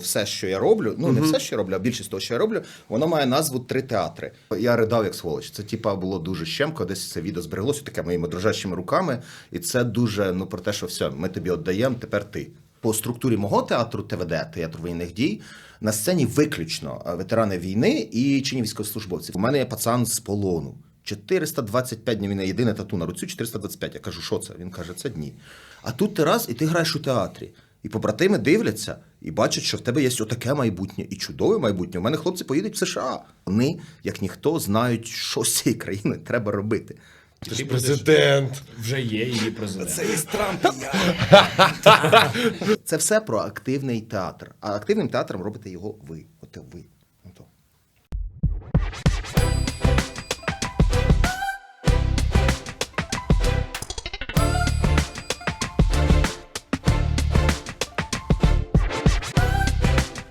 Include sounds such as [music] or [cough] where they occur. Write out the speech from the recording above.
Все, що я роблю, ну не все, що я роблю, а більшість того, що я роблю, воно має назву три театри. Я ридав як сволоч. Це типа було дуже щемко. Десь це відео збереглося таке моїми дрожащими руками. І це дуже ну про те, що все, ми тобі віддаємо, тепер ти. По структурі мого театру ТВД, театр воєнних дій, на сцені виключно е, ветерани війни і чинні військовослужбовці. У мене є пацан з полону. 425 днів він єдине тату на руцю 425. Я кажу, що це? Він каже, це дні. А тут ти раз, і ти граєш у театрі. І побратими дивляться і бачать, що в тебе є отаке майбутнє і чудове майбутнє. У мене хлопці поїдуть в США. Вони, як ніхто, знають, що з цієї країни треба робити. Ти ж президент. Вже є її президент. Це із Трампа. [laughs] Це все про активний театр. А активним театром робите його ви. От ви.